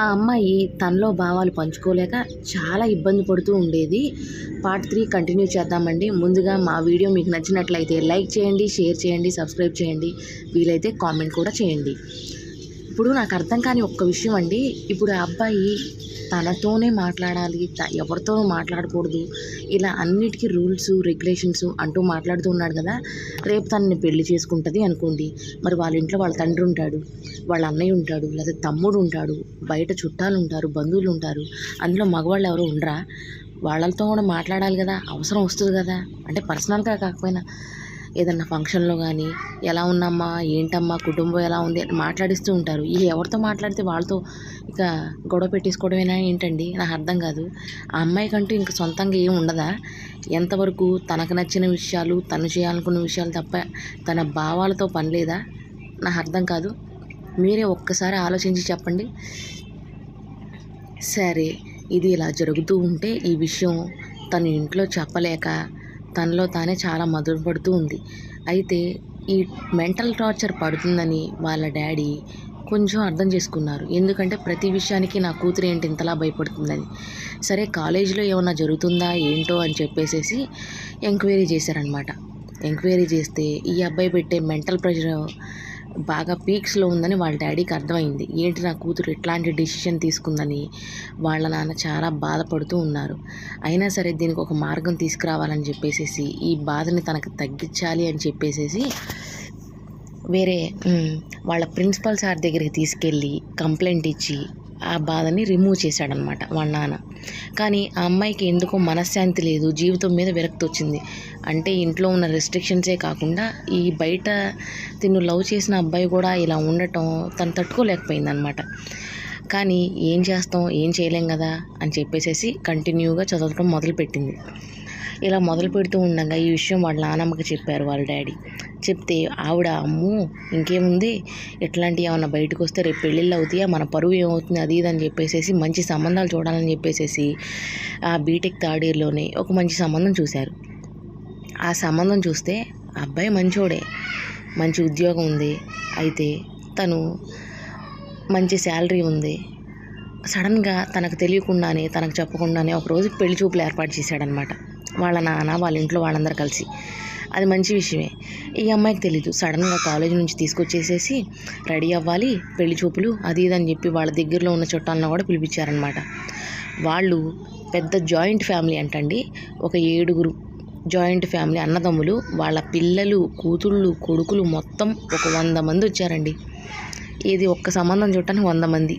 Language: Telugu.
ఆ అమ్మాయి తనలో భావాలు పంచుకోలేక చాలా ఇబ్బంది పడుతూ ఉండేది. పార్ట్ త్రీ కంటిన్యూ చేద్దామండి. ముందుగా మా వీడియో మీకు నచ్చినట్లయితే లైక్ చేయండి షేర్ చేయండి సబ్స్క్రైబ్ చేయండి. వీలైతే కామెంట్ కూడా చేయండి. ఇప్పుడు నాకు అర్థం కాని ఒక్క విషయం అండి. ఇప్పుడు ఆ అబ్బాయి తనతోనే మాట్లాడాలి ఎవరితో ఎవరితోనూ మాట్లాడకూడదు. ఇలా అన్నిటికీ రూల్స్ రెగ్యులేషన్స్ అంటూ మాట్లాడుతూ ఉన్నాడు కదా రేపు తనని పెళ్ళి చేసుకుంటుంది అనుకోండి. మరి వాళ్ళ ఇంట్లో వాళ్ళ తండ్రి ఉంటాడు వాళ్ళ అన్నయ్య ఉంటాడు లేదా తమ్ముడు ఉంటాడు బయట చుట్టాలు ఉంటారు బంధువులు ఉంటారు అందులో మగవాళ్ళు ఎవరు ఉండరా? వాళ్ళతో కూడా మాట్లాడాలి కదా అవసరం వస్తుంది కదా. అంటే పర్సనల్గా కాకపోయినా. ఏదన్నా ఫంక్షన్లో కానీ ఎలా ఉన్నామ్మా ఏంటమ్మా కుటుంబం ఎలా ఉంది అని మాట్లాడిస్తూ ఉంటారు. ఈ ఎవరితో మాట్లాడితే వాళ్ళతో ఇక గొడవ పెట్టేసుకోవడమేనా ఏంటండి? నాకు అర్థం కాదు. ఆ అమ్మాయికంటూ ఇంక సొంతంగా ఏం ఉండదా? ఎంతవరకు తనకు నచ్చిన విషయాలు తను చేయాలనుకున్న విషయాలు తప్ప తన భావాలతో పని లేదా? నాకు అర్థం కాదు. మీరే ఒక్కసారి ఆలోచించి చెప్పండి. సరే ఇది ఇలా జరుగుతూ ఉంటే ఈ విషయం తను ఇంట్లో చెప్పలేక తనలో తానే చాలా మధురపడుతూ ఉంది. అయితే ఈ మెంటల్ టార్చర్ పడుతుందని వాళ్ళ డాడీ కొంచెం అర్థం చేసుకున్నారు. ఎందుకంటే ప్రతి విషయానికి నా కూతురు ఏంటి ఇంతలా భయపడుతుందని. సరే కాలేజీలో ఏమన్నా జరుగుతుందా ఏంటో అని చెప్పేసేసి ఎంక్వైరీ చేశారనమాట ఎంక్వైరీ చేస్తే ఈ అబ్బాయి పెట్టే మెంటల్ ప్రెషర్ బాగా పీక్స్లో ఉందని వాళ్ళ డాడీకి అర్థమైంది. ఏంటి నా కూతురు ఇట్లాంటి డిసిషన్ తీసుకుందని వాళ్ళ నాన్న చాలా బాధపడుతూ ఉన్నారు. అయినా సరే దీనికి ఒక మార్గం తీసుకురావాలని చెప్పేసేసి ఈ బాధని తనకు తగ్గించాలి అని చెప్పేసేసి వేరే వాళ్ళ ప్రిన్సిపల్ సార్ దగ్గరికి తీసుకెళ్ళి కంప్లైంట్ ఇచ్చి ఆ బాధని రిమూవ్ చేశాడనమాట వాళ్ళ నాన్న. కానీ ఆ అమ్మాయికి ఎందుకో మనశ్శాంతి లేదు జీవితం మీద విరక్తి వచ్చింది. అంటే ఇంట్లో ఉన్న రెస్ట్రిక్షన్సే కాకుండా ఈ బయట తిన్ను లవ్ చేసిన అబ్బాయి కూడా ఇలా ఉండటం తను తట్టుకోలేకపోయింది అనమాట కానీ ఏం చేస్తాం ఏం చేయలేం కదా అని చెప్పేసేసి కంటిన్యూగా చదవటం మొదలుపెట్టింది. ఇలా మొదలు పెడుతూ ఉండగా ఈ విషయం వాళ్ళ నానమ్మకి చెప్పారు వాళ్ళ డాడీ. చెప్తే ఆవిడ అమ్ము ఇంకేముంది? ఎట్లాంటివి ఏమన్నా బయటకు వస్తే రేపు పెళ్ళిళ్ళు అవుతాయా? మన పరువు ఏమవుతుంది? అది ఇది అని చెప్పేసేసి మంచి సంబంధాలు చూడాలని చెప్పేసేసి ఆ బీటెక్ థర్డ్ ఇయర్లోనే ఒక మంచి సంబంధం చూశారు. ఆ సంబంధం చూస్తే ఆ అబ్బాయి మంచోడే మంచి ఉద్యోగం ఉంది అయితే తను మంచి శాలరీ ఉంది. సడన్గా తనకు తెలియకుండానే తనకు చెప్పకుండానే ఒకరోజు పెళ్ళి చూపులు ఏర్పాటు చేశాడనమాట. వాళ్ళ నాన్న వాళ్ళ ఇంట్లో వాళ్ళందరూ కలిసి. అది మంచి విషయమే. ఈ అమ్మాయికి తెలీదు. సడన్గా కాలేజ్ నుంచి తీసుకొచ్చేసేసి రెడీ అవ్వాలి పెళ్ళి చూపులు అది ఇది అని చెప్పి వాళ్ళ దగ్గరలో ఉన్న చుట్టాలను కూడా పిలిపించారనమాట వాళ్ళు పెద్ద జాయింట్ ఫ్యామిలీ అంటండి. ఒక ఏడుగురు జాయింట్ ఫ్యామిలీ అన్నదమ్ములు వాళ్ళ పిల్లలు కూతుళ్ళు కొడుకులు మొత్తం ఒక వంద మంది వచ్చారండి. ఇది ఒక్క సంబంధం చూడటానికి వంద మంది.